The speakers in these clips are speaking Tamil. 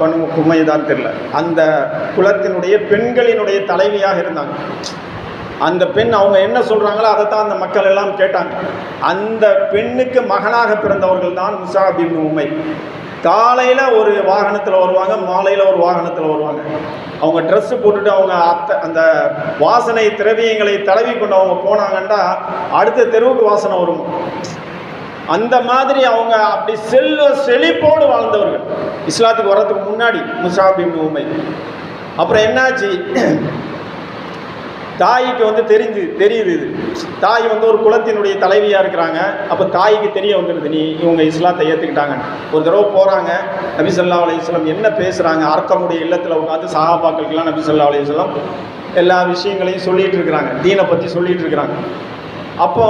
பனு குமைதான் தெரியல. அந்த குலத்தினுடைய பெண்களினுடைய தலைவியாக இருந்தாங்க. அந்த பெண் அவங்க என்ன சொல்கிறாங்களோ அதை தான் அந்த மக்கள் எல்லாம் கேட்டாங்க. அந்த பெண்ணுக்கு மகனாக பிறந்தவர்கள் தான் முசாபின் உமை. காலையில் ஒரு வாகனத்தில் வருவாங்க மாலையில் ஒரு வாகனத்தில் வருவாங்க. அவங்க ட்ரெஸ்ஸு போட்டுட்டு அவங்க அத்தை அந்த வாசனை திரவியங்களை தடவி கொண்டு அவங்க போனாங்கன்னா அடுத்த தெருவுக்கு வாசனை வரும்? அந்த மாதிரி அவங்க அப்படி செல்வ செழிப்போடு வாழ்ந்தவர்கள். இஸ்லாத்துக்கு வர்றதுக்கு முன்னாடி முசாபின் உமை அப்புறம் என்னாச்சு? தாய்க்கு வந்து தெரிஞ்சு தெரியுது இது. தாய் வந்து ஒரு குலத்தினுடைய தலைவியாக இருக்கிறாங்க. அப்போ தாய்க்கு தெரிய வந்துடுது நீ இவங்க இஸ்லாத்தை ஏற்றுக்கிட்டாங்க ஒரு தடவை போகிறாங்க நபி சொல்லா அலையம் என்ன பேசுகிறாங்க அர்க்கமுடைய இல்லத்தில் உட்காந்து சஹாபாக்களுக்கெல்லாம் நபி சொல்லா அலையம் எல்லா விஷயங்களையும் சொல்லிகிட்டு இருக்கிறாங்க. தீனை பற்றி சொல்லிகிட்டு இருக்கிறாங்க. அப்போ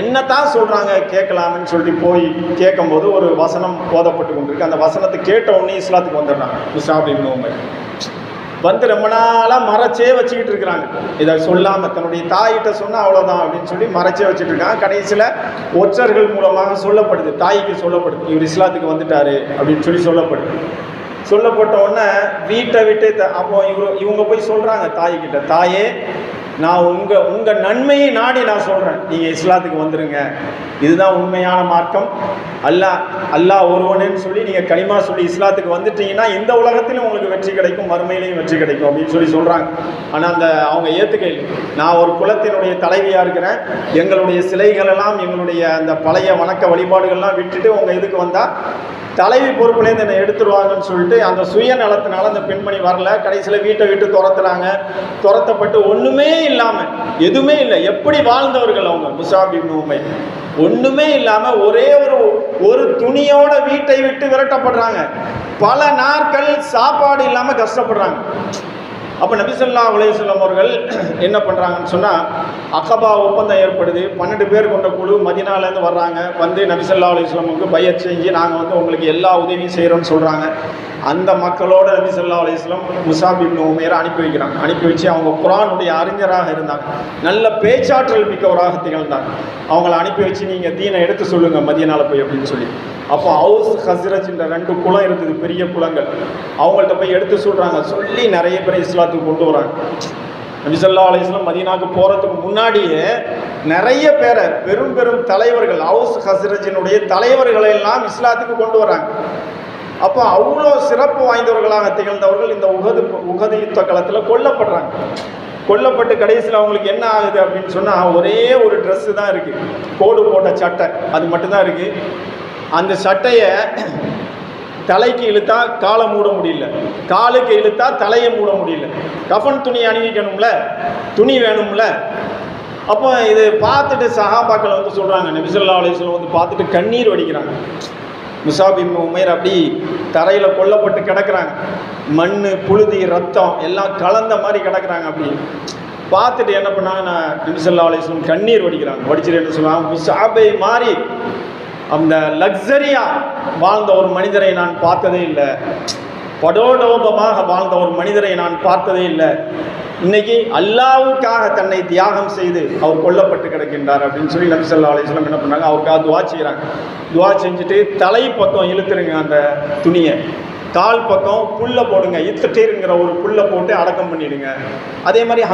என்னத்தான் சொல்கிறாங்க கேட்கலாம்னு சொல்லிட்டு போய் கேட்கும்போது ஒரு வசனம் போதப்பட்டு கொண்டிருக்கு. அந்த வசனத்தை கேட்ட உடனே இஸ்லாத்துக்கு வந்துடுறாங்க. முசாபின் உமர் வந்து ரொம்ப நாளாக மறைச்சே வச்சுக்கிட்டு இருக்கிறாங்க. இதை சொல்லாமல் தன்னுடைய தாயிட்ட சொன்னால் அவ்வளோதான் அப்படின்னு சொல்லி மறைச்சே வச்சுட்டு இருக்காங்க. கடைசியில் ஒற்றர்கள் மூலமாக சொல்லப்படுது. தாய்க்கு சொல்லப்படுது. இவர் இஸ்லாத்துக்கு வந்துட்டாரு அப்படின்னு சொல்லி சொல்லப்படுது. சொல்லப்பட்ட உடனே வீட்டை விட்டு த அப்போ இவங்க இவங்க போய் சொல்கிறாங்க தாய்கிட்ட. தாயே நான் உங்கள் உங்கள் நன்மையை நாடி நான் சொல்கிறேன் நீங்கள் இஸ்லாத்துக்கு வந்துடுங்க இதுதான் உண்மையான மார்க்கம். அல்லாஹ் அல்லா ஒருவனேன்னு சொல்லி நீங்கள் களிமா சொல்லி இஸ்லாத்துக்கு வந்துட்டீங்கன்னா இந்த உலகத்திலும் உங்களுக்கு வெற்றி கிடைக்கும் மறுமையிலையும் வெற்றி கிடைக்கும் அப்படின்னு சொல்லி சொல்கிறாங்க ஆனால் அந்த அவங்க ஏற்றுக்க நான் ஒரு குலத்தினுடைய தலைவியாக இருக்கிறேன். எங்களுடைய சிலைகள் எல்லாம் எங்களுடைய அந்த பழைய வணக்க வழிபாடுகள்லாம் விட்டுட்டு உங்கள் இதுக்கு வந்தால் தலைவி பொறுப்புலேருந்து என்னை எடுத்துருவாங்கன்னு சொல்லிட்டு அந்த சுயநலத்தினால அந்த பெண்மணி வரல. கடைசியில் வீட்டை விட்டு துரத்துறாங்க துரத்தப்பட்டு ஒன்றுமே இல்லாமல் எதுவுமே இல்லை. எப்படி வாழ்ந்தவர்கள் அவங்க? முசாபின் உமை ஒன்றுமே இல்லாமல் ஒரே ஒரு ஒரு துணியோட வீட்டை விட்டு விரட்டப்படுறாங்க. பல நாட்கள் சாப்பாடு இல்லாமல் கஷ்டப்படுறாங்க. அப்போ நபிசல்லா அலையம் அவர்கள் என்ன பண்ணுறாங்கன்னு சொன்னால் அகபா ஒப்பந்தம் ஏற்படுது. பன்னெண்டு பேர் கொண்ட குழு மதினாலேருந்து வர்றாங்க. வந்து நபிசல்லா அலையமுக்கு பயிர் செஞ்சு நாங்கள் வந்து உங்களுக்கு எல்லா உதவியும் செய்கிறோன்னு சொல்கிறாங்க அந்த மக்களோட நபிசல்லா அலையம் முசாபின் உமேரை அனுப்பி வைக்கிறாங்க. அனுப்பி வச்சு அவங்க குரானுடைய அறிஞராக இருந்தாங்க. நல்ல பேச்சாற்றல் மிக்கவராக திகழ்ந்தாங்க. அவங்கள அனுப்பி வச்சு நீங்கள் தீனை எடுத்து சொல்லுங்கள் மதியனால போய் அப்படின்னு சொல்லி. அப்போ ஹவுஸ் ஹஸ்ரஜ்ன்ற ரெண்டு குளம் இருக்குது பெரிய குளங்கள். அவங்கள்ட்ட போய் எடுத்து சொல்கிறாங்க சொல்லி நிறைய பேர் இஸ்லாத்துக்கு கொண்டு வராங்க. நபிசல்லா அலிஸ்லாம் மதீனாவுக்கு போகிறதுக்கு முன்னாடியே நிறைய பேரை பெரும் பெரும் தலைவர்கள் ஹவுஸ் ஹசரஜினுடைய தலைவர்களை எல்லாம் இஸ்லாத்துக்கு கொண்டு வராங்க. அப்போ அவ்வளோ சிறப்பு வாய்ந்தவர்களாக திகழ்ந்தவர்கள் இந்த உகது உகது யுத்த களத்தில் கொல்லப்படுறாங்க. கொல்லப்பட்டு கடைசியில் அவங்களுக்கு என்ன ஆகுது அப்படின்னு சொன்னால் ஒரே ஒரு ட்ரெஸ்ஸு தான் இருக்குது கோடு போட்ட சட்டை. அது மட்டும்தான் இருக்குது அந்த சட்டையை தலைக்கு இழுத்தா காலை மூட முடியல. காலுக்கு இழுத்தா தலையை மூட முடியல. கஃன் துணி அணிவிக்கணும்ல? துணி வேணும்ல? அப்போ இது பார்த்துட்டு சகாபாக்கள் வந்து சொல்கிறாங்க நபிசல்லா அலிஸ்லாம் வந்து பார்த்துட்டு கண்ணீர் வடிக்கிறாங்க. முசாபிம் உமேர் அப்படி தரையில் கொல்லப்பட்டு கிடக்கிறாங்க. மண் புழுதி ரத்தம் எல்லாம் கலந்த மாதிரி கிடக்கிறாங்க அப்படி. பார்த்துட்டு என்ன பண்ணாங்க நான் நபிசல்லா கண்ணீர் வடிக்கிறாங்க. வடிச்சுட்டு என்ன சொல்லுவாங்க முசாபை மாறி அந்த லக்ஸரியாக வாழ்ந்த ஒரு மனிதரை நான் பார்த்ததே இல்லை. படோடோபமாக வாழ்ந்த ஒரு மனிதரை நான் பார்த்ததே இல்லை. இன்னைக்கு அல்லாவுக்காக தன்னை தியாகம் செய்து அவர் கொல்லப்பட்டு கிடக்கின்றார் அப்படின்னு சொல்லி நபி சொல்லா அலிஸ்லாம் என்ன பண்ணாங்க அவருக்காக துவா செய்கிறாங்க துவா செஞ்சுட்டு தலை பக்கம் இழுத்துருங்க அந்த துணியை. கால் பக்கம் புல்லை போடுங்க. இத்துட்டேருங்கிற ஒரு புல்லை போட்டு அடக்கம் பண்ணிடுங்க. அதே மாதிரி